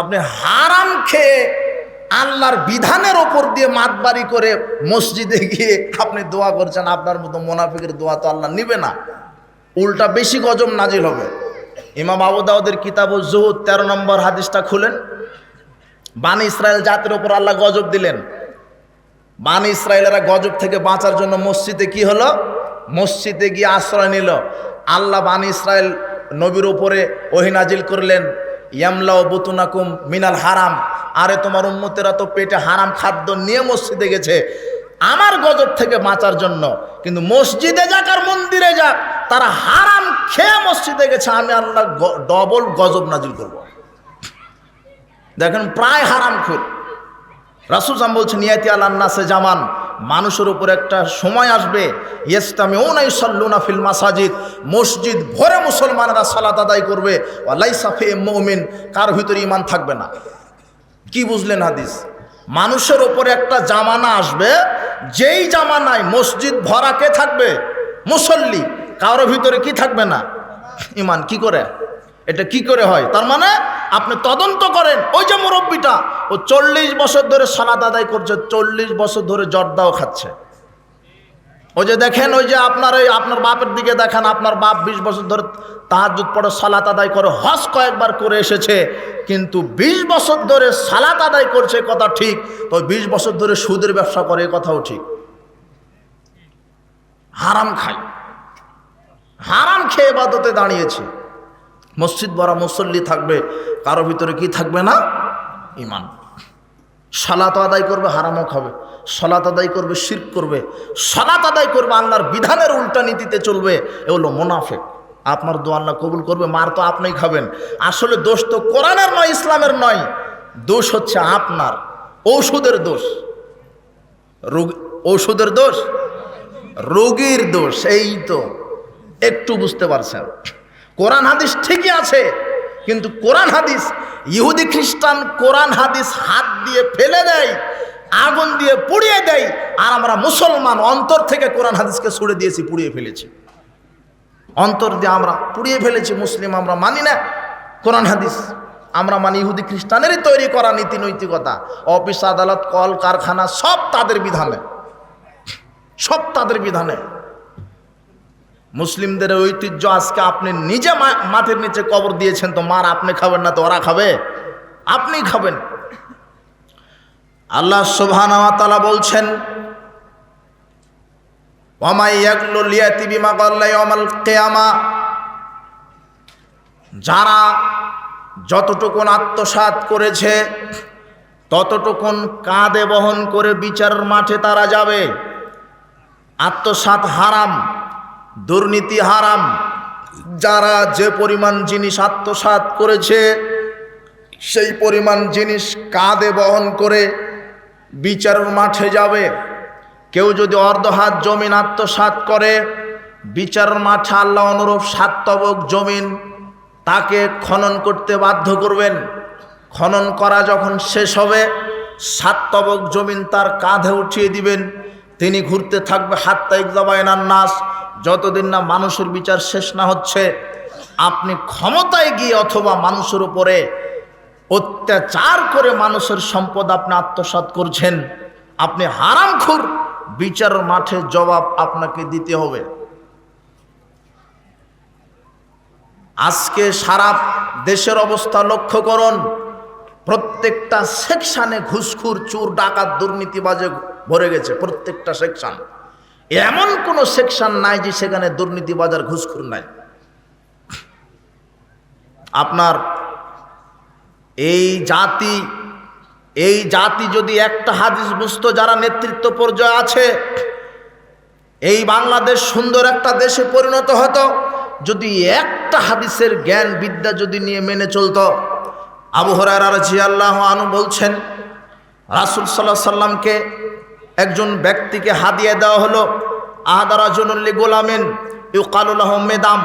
আপনি হারাম খেয়ে আল্লাহর বিধানের ওপর দিয়ে মাতবাড়ি করে মসজিদে গিয়ে আপনি দোয়া করছেন, আপনার মতো মোনাফিকের দোয়া তো আল্লাহ নিবে না। উল্টা বেশি গজব নাজিল হবে। ইমাম আবু দাউদের কিতাব জুহুদ তেরো নম্বর হাদিসটা খুলেন। বানি ইসরায়েল জাতির ওপর আল্লাহ গজব দিলেন। বানি ইসরায়েলেরা গজব থেকে বাঁচার জন্য মসজিদে কি হলো? মসজিদে গিয়ে আশ্রয় নিল। আল্লাহ বানি ইসরায়েল নবীর উপরে ওহিনাজিল করলেন। ইয়ামলাও বুতুনাকুম মিনাল হারাম। আরে তোমার উম্মতেরা তো পেটে হারাম খাদ্য নিয়ে মসজিদে গেছে। আমার গজব থেকে বাঁচার জন্য। কিন্তু মসজিদে যাক আর মন্দিরে যাক, তারা হারাম খেয়ে মসজিদে গেছে, আমি আল্লাহ ডবল গজব নাজিল করব। দেখেন প্রায় হারাম খুর রাসুল সাম বলছেন ইয়াতি আল্লান্নাসে জামান। মানুষের উপর একটা সময় আসবে। ইয়েস্তামে ও নাই সাল্লুনা ফিল মাসাজিদ। মসজিদ ভরে মুসলমানেরা সালাত আদায় করবে। ওয়ালাই সাফে মৌমিন। কার ভিতরে ইমান থাকবে না? কি বুঝলেন হাদিস? মানুষের ওপরে একটা জামানা আসবে। যেই জামানায় মসজিদ ভরা কে থাকবে? মুসল্লি। কারোর ভিতরে কি থাকবে না? ইমান কি করে? এটা কি করে হয়? তার মানে আপনি তদন্ত করেন। ওই যে মুরব্বীটা, ও চল্লিশ বছর ধরে সালাদ আদায় করছে, চল্লিশ বছর ধরে জর্দাও খাচ্ছে। ওই যে দেখেন, ওই যে আপনার ওই আপনার বাপের দিকে দেখেন, আপনার বাপ বিশ বছর ধরে তাহার তাহাজুদ পড়ে, সালাত আদায় করে, হজ কয়েকবার করে এসেছে। কিন্তু বিশ বছর ধরে সালাত আদায় করছে কথা ঠিক, তো বিশ বছর ধরে সুদের ব্যবসা করে কথাও ঠিক। হারাম খাই হারাম খেয়ে বাদতে দাঁড়িয়েছে। মসজিদ ভরা মুসল্লি থাকবে, কারও ভিতরে কি থাকবে না? ইমান। সালাত আদায় করবে হারামও খাবে সলাত আদায় করবে শির করবে। সলাত আদায় করবে, আল্লাহর বিধানের উল্টা নীতিতে চলবে। এ হলো মোনাফেক। আপনার দোয়া আল্লাহ কবুল করবে, মার তো আপনিই খাবেন। আসলে দোষ তো কোরআনের নয়, ইসলামের নয়। দোষ হচ্ছে আপনার। ঔষধের দোষ। রোগ, ঔষধের দোষ। রোগীর দোষ, এই তো। একটু বুঝতে পারছেন? কোরআন হাদিস ঠিকই আছে, কিন্তু কোরআন হাদিস, ইহুদি খ্রিস্টান কোরআন হাদিস হাত দিয়ে ফেলে দেয়, আগুন দিয়ে পুড়িয়ে দেয়, আর আমরা মুসলমান অন্তর থেকে কোরআন হাদিসকে ছুড়ে দিয়েছি, পুড়িয়ে ফেলেছি। অন্তর দিয়ে আমরা পুড়িয়ে ফেলেছি, মুসলিম আমরা মানি না। কোরআন হাদিস আমরা মানি ইহুদি খ্রিস্টানেরই তৈরি করা নীতি নৈতিকতা অফিস, আদালত, কল, কারখানা, সব তাদের বিধানে। সব তাদের বিধানে। মুসলিমদের ঐতিহ্য আজকে আপনি নিজে মা- মাটির নিচে কবর দিয়েছেন, তো মার আপনি খাবেন না, তো ওরা খাবে? আপনি খাবেন। আল্লাহ সুবহানাহু বলছেন যারা যতটুকুন আত্মসাৎ করেছে, ততটুকুন কাঁধে বহন করে বিচারের মাঠে তারা যাবে। আত্মসাৎ হারাম। দুর্নীতি হারাম। যারা যে পরিমাণ জিনিস আত্মসাৎ করেছে, সেই পরিমাণ জিনিস কাঁধে বহন করে বিচারের মাঠে যাবে। কেউ যদি অর্ধ হাত জমিন আত্মসাৎ করে, বিচারের মাঠে আল্লাহ অনুরূপ সাতবক জমিন তাকে খনন করতে বাধ্য করবেন। খনন করা যখন শেষ হবে সাতবক জমিন তার কাঁধে উঠিয়ে দিবেন। তিনি ঘুরতে থাকবে হাত্তা ইকদাবায়নার নাস যতদিন না মানুষের বিচার শেষ না হচ্ছে, আপনি ক্ষমতায় গিয়ে অথবা মানুষের উপরে অত্যাচার করে মানুষের সম্পদ আপনি আত্মসাৎ করছেন, আপনি হারামখুর বিচার মাঠে জবাব আপনাকে দিতে হবে। আজকে সারা দেশের অবস্থা লক্ষ্য করুন, প্রত্যেকটা সেকশানে ঘুষখুর, চুর, ডাকাত, দুর্নীতিবাজে ভরে গেছে, প্রত্যেকটা সেকশন। এমন কোনো সেকশন নাই যে সেখানে দুর্নীতিবাজার ঘুষখুর নাই। আপনার এই জাতি এই জাতি যদি একটা হাদিস বুঝতো যারা নেতৃত্ব পর্যায়ে আছে, এই বাংলাদেশ সুন্দর একটা দেশে পরিণত হতো, যদি একটা হাদিসের জ্ঞান বিদ্যা যদি নিয়ে মেনে চলতো, আবু হরাজি আল্লাহ আনু বলছেন, রাসুল সাল্লাহ সাল্লামকে একজন ব্যক্তিকে হাদিয়ে দেওয়া হলো আহাদারা জনুল্লি গোলামেন ইউকালুল্লাহ মেদাম।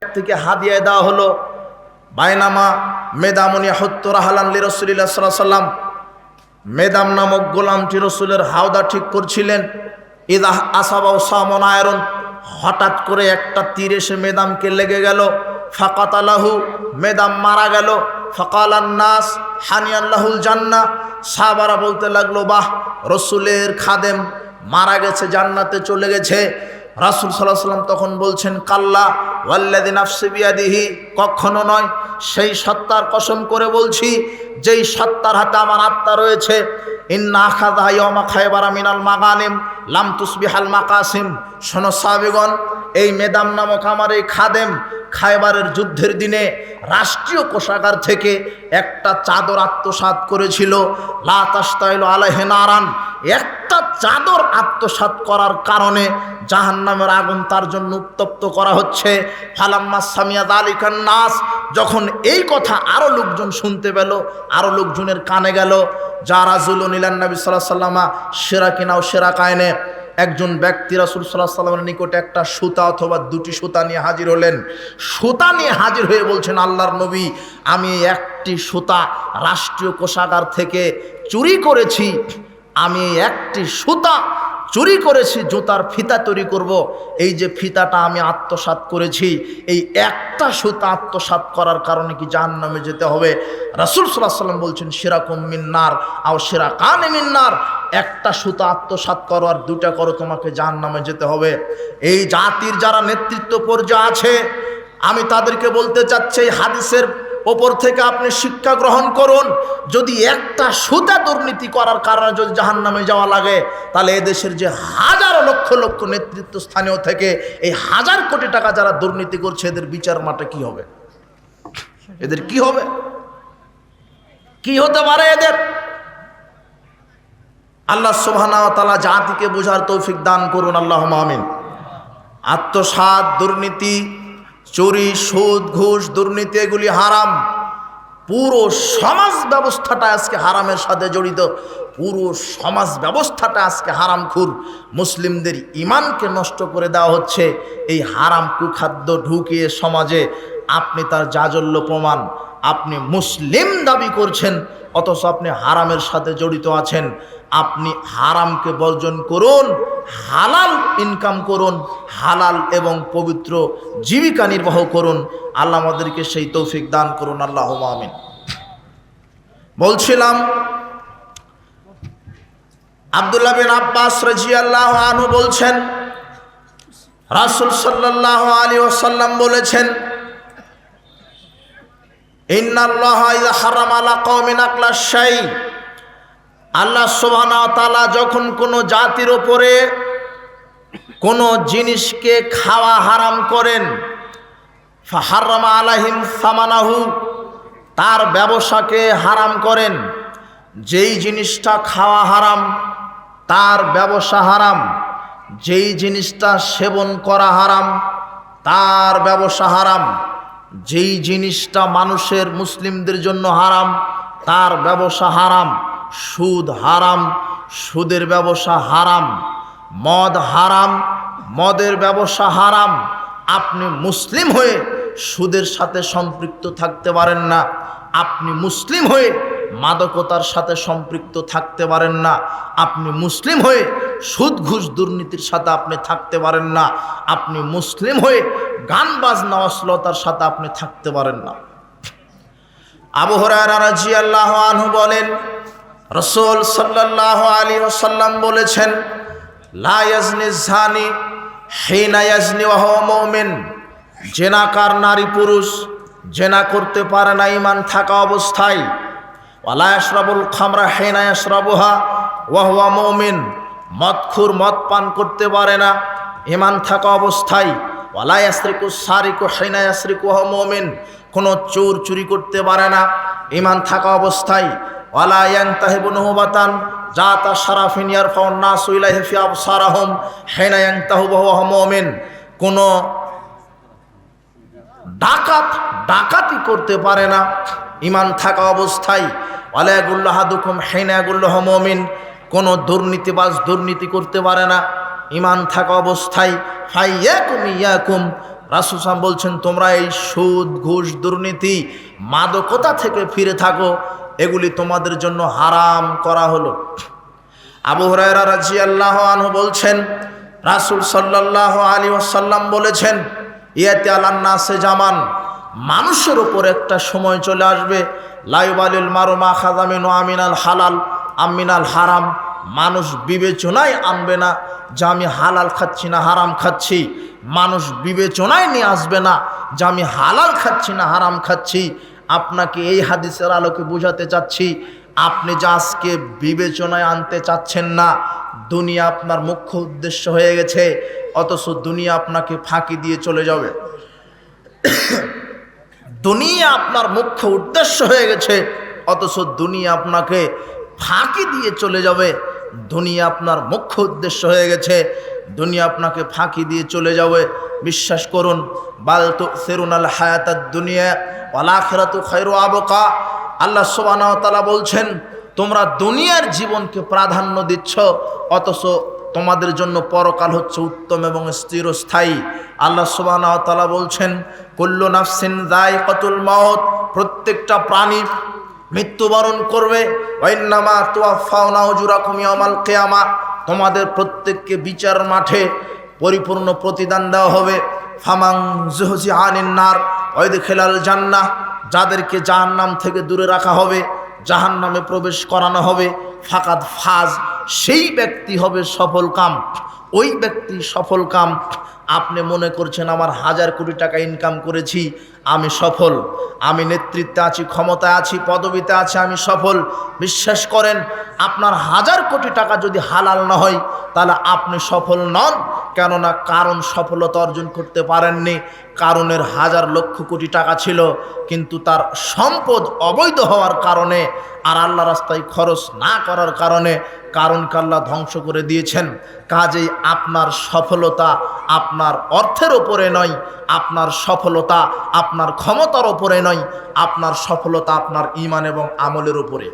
ব্যক্তিকে হাদিয়ে দেওয়া হলো, বাইনামা মেদামনি হত্তর হালানলি রসুলিল্লাহ সাল্লাহ সাল্লাম মেদাম নামক গোলামটি রসুলের হাওদা ঠিক করছিলেন। ইদা আসাবা সামন আয়রন, হঠাৎ করে একটা তীর এসে মেদামকে লেগে গেল, ফাকাতালাহু, মেদাম মারা গেল। ফকাল নাস হানি আল্লাহুল জান্না সাহাবারা বলতে লাগল, বাহ, রসুলের খাদেম মারা গেছে, জান্নাতে চলে গেছে। রাসুল সাল্লাহ সাল্লাম তখন বলছেন, কাল্লা ওয়াল্লাদিন আফসিবিয়াদিহি কখনো নয়, সেই সত্তার কসম করে বলছি, যেই সত্তার হাতে আমার আত্মা রয়েছে, ইন্না আখাদা ইয়মা খায়বারা মিনাল মাগানিম। লাম তুসবিহাল মাকাসিম। শোনো সাবিগণ এই মেদাম নামক আমার এই খাদেম খায়বারের যুদ্ধের দিনে রাষ্ট্রীয় কোষাগার থেকে একটা চাদর আত্মসাত করেছিল। লাতাস্তাইল আলাহে নারান একটা চাদর আত্মসাৎ করার কারণে জাহান্নামের আগুন তার জন্য উত্তপ্ত করা হচ্ছে। ফালাম্মা সামিয়াদ আলিকান নাস, যখন এই কথা আরও লোকজন শুনতে পেল আরও লোকজনের কানে গেল যারা জুল নিলান নবী সাল্লাহ সাল্লামা সেরা কিনাও সেরা কায়নে। একজন ব্যক্তি রাসুল সাল্লাহ সাল্লামের নিকটে একটা সুতা অথবা দুটি সুতা নিয়ে হাজির হলেন। সুতা নিয়ে হাজির হয়ে বলছেন, আল্লাহর নবী, আমি একটি সুতা রাষ্ট্রীয় কোষাগার থেকে চুরি করেছি। আমি একটি সুতা চুরি করেছি, জুতার ফিতা তৈরি করব। এই যে ফিতাটা আমি আত্মসাৎ করেছি, এই একটা সুতা আত্মসাৎ করার কারণে কি জাহান নামে যেতে হবে? রাসুল সাল্লাহ সাল্লাম বলছেন, সেরাকুম মিন্নার আও সেরা কান মিন্নার। একটা সুতা আত্মসাৎ করো আর দুটা করো, তোমাকে জাহান নামে যেতে হবে। এই জাতির যারা নেতৃত্ব পর্যায়ে আছে, আমি তাদেরকে বলতে চাচ্ছি হাদিসের ওপর থেকে আপনি শিক্ষা গ্রহণ করুন। যদি একটা সুতা দুর্নীতি করার কারণে যদি জাহান নামে যাওয়া লাগে, তাহলে এদেশের যে হাজারো লক্ষ লক্ষ নেতৃত্ব স্থানীয় থেকে, এই হাজার কোটি টাকা যারা দুর্নীতি করছে, এদের বিচার মাঠে কি হবে? এদের কি হবে? কি হতে পারে এদের? আল্লাহ তাআলা জাতিকে বোঝার তৌফিক দান করুন আল্লাহ আমিন। আত্মসাৎ দুর্নীতি চুরি, সুদ, ঘুষ, দুর্নীতি, এগুলি হারাম। পুরো সমাজ ব্যবস্থাটা আজকে হারামের সাথে জড়িত। পুরো সমাজ ব্যবস্থাটা আজকে হারাম খুর মুসলিমদের ইমানকে নষ্ট করে দেওয়া হচ্ছে। এই হারাম কুখাদ্য ঢুকিয়ে সমাজে আপনি তার জাজল্য প্রমাণ, আপনি মুসলিম দাবি করছেন, অথচ আপনি হারামের সাথে জড়িত আছেন। আপনি হারামকে বর্জন করুন, হালাল ইনকাম করুন, হালাল এবং পবিত্র জীবিকা নির্বাহ করুন। আল্লাহ আমাদেরকে সেই তৌফিক দান করুন আল্লাহ আমিন। বলছিলাম, আবদুল্লাহ বিন আব্বাস রাজিয়াল্লাহ আনহু বলছেন, রাসূল সাল্লাল্লাহু আলী ওসাল্লাম বলেছেন, ইন্নাল্লাহ হারাম আলা কওমিন আকলা শাই। আল্লাহ সুবহানাহু ওয়া তাআলা যখন কোনো জাতির ওপরে কোনো জিনিসকে খাওয়া হারাম করেন, ফাহাররামা আলাহিম সামানাহু, তার ব্যবসাকে হারাম করেন, যেই জিনিসটা খাওয়া হারাম, তার ব্যবসা হারাম, যেই জিনিসটা সেবন করা হারাম, তার ব্যবসা হারাম, যেই জিনিসটা মানুষের মুসলিমদের জন্য হারাম, তার ব্যবসা হারাম। সুদ হারাম, সুদের ব্যবসা হারাম, মদ হারাম, মদের ব্যবসা হারাম। আপনি মুসলিম হয়ে সুদের সাথে সম্পৃক্ত থাকতে পারেন না। আপনি মুসলিম হয়ে মাদকতার সাথে সম্পৃক্ত থাকতে পারেন না। আপনি মুসলিম হয়ে সুদ ঘুষ দুর্নীতির সাথে আপনি থাকতে পারেন না। আপনি মুসলিম হয়ে গান বাজনা অশ্লীলতার সাথে আপনি থাকতে পারেন না। আবু হরাজি আল্লাহ আনহু বলেন রসুল সাল্লাহ আলী ওসাল্লাম বলেছেন লায়াজনি ঝানি হেনা ইয়াজনি ওয়াহ মৌমেন। জেনাকার নারী পুরুষ জেনা করতে পারে না ইমান থাকা অবস্থায়। ওয়ালায়াসরাবুল খামরা হেনা ইয়াসরাবুহা ওয়াহুয়া মৌমিন। মদখুর মদ পান করতে পারে না ইমান থাকা অবস্থায়। ওয়ালায়াসরিকু সারিকু হেনা ইয়াসরিকু ওয়াহ মৌমিন। কোনো চোর চুরি করতে পারে না ইমান থাকা অবস্থায়। ওয়ালা ইয়াংতাহিবু নুহবাতান জাতা সারাফিন ইয়ারফাউন নাসু ইলাইহি ফি আবসারাহুম হিনা ইয়াংতাহু ওয়া মুমিন। কোন ডাকাত ডাকাতি করতে পারে না ইমান থাকা অবস্থায়। মমিন। কোনো দুর্নীতিবাজ দুর্নীতি করতে পারে না ইমান থাকা অবস্থায়। ফাইয়াকুম ইয়াকুম রাসুসাম বলছেন, তোমরা এই সুদ, ঘুষ, দুর্নীতি মাদকতা থেকে ফিরে থাকো। এগুলি তোমাদের জন্য হারাম করা হলো। আবু হরাইরা রাজি আল্লাহ আনহু বলছেন, রাসুল সাল্লাহ আলী ওসাল্লাম বলেছেন, ইয়াতে আলান্নাসে জামান, মানুষের ওপর একটা সময় চলে আসবে লাইবালিল মারুমা খাজামিন আমিনাল হালাল আমিনাল হারাম, মানুষ বিবেচনায় আনবে না যে আমি হালাল খাচ্ছি না হারাম খাচ্ছি, মানুষ বিবেচনায় নিয়ে আসবে না যে আমি হালাল খাচ্ছি না হারাম খাচ্ছি আপনাকে এই হাদিসের আলোকে বোঝাতে চাচ্ছি, আপনি যে আজকে বিবেচনায় আনতে চাচ্ছেন না, দুনিয়া আপনার মুখ্য উদ্দেশ্য হয়ে গেছে, অথচ দুনিয়া আপনাকে ফাঁকি দিয়ে চলে যাবে। দুনিয়া আপনার মুখ্য উদ্দেশ্য হয়ে গেছে, অথচ দুনিয়া আপনাকে ফাঁকি দিয়ে চলে যাবে। দুনিয়া আপনার মুখ্য উদ্দেশ্য হয়ে গেছে। দুনিয়া আপনাকে ফাঁকি দিয়ে চলে যাবে। বিশ্বাস করুন, বাল তো সেরুন আল হায়াতার দুনিয়া অলাখেরাতু খৈর আবকা। আল্লাহ সোবানা বলছেন, তোমরা দুনিয়ার জীবনকে প্রাধান্য দিচ্ছ, অথচ তোমাদের জন্য পরকাল হচ্ছে উত্তম এবং স্থিরস্থায়ী। আল্লাহ সুবাহ বলছেন, কুল্লু নাফসিন দায় কতুল মহৎ প্রত্যেকটা প্রাণী মৃত্যুবরণ করবে। ওয়াইন্নামা হুজুরাকুম ইয়াউমাল কিয়ামা। তোমাদের প্রত্যেককে বিচার মাঠে পরিপূর্ণ প্রতিদান দেওয়া হবে। ফামাং জুহজি আনিন নার ওয়াইদ খেলাল জান্না যাদেরকে জাহান্নাম থেকে দূরে রাখা হবে জাহান নামে প্রবেশ করানো হবে। ফাকাদ ফাজ, সেই ব্যক্তি হবে সফল কাম। ওই ব্যক্তি সফল কাম। আপনি মনে করছেন, আমার হাজার কোটি টাকা ইনকাম করেছি আমি সফল। আমি নেতৃত্বে আছি, ক্ষমতায় আছি, পদবিতে আছি, আমি সফল। বিশ্বাস করেন, আপনার হাজার কোটি টাকা যদি হালাল না হয়, তাহলে আপনি সফল নন। কেননা কারণ সফলতা অর্জন করতে পারেননি। কারণের হাজার লক্ষ কোটি টাকা ছিল, কিন্তু তার সম্পদ অবৈধ হওয়ার কারণে আর আল্লাহ রাস্তায় খরচ না করার কারণে কারণ কাল্লা ধ্বংস করে দিয়েছেন। কাজেই আপনার সফলতা আপনার অর্থের ওপরে নয়, আপনার সফলতা আপনার ক্ষমতার ওপরে নয় আপনার সফলতা আপনার ইমান এবং আমলের ওপরে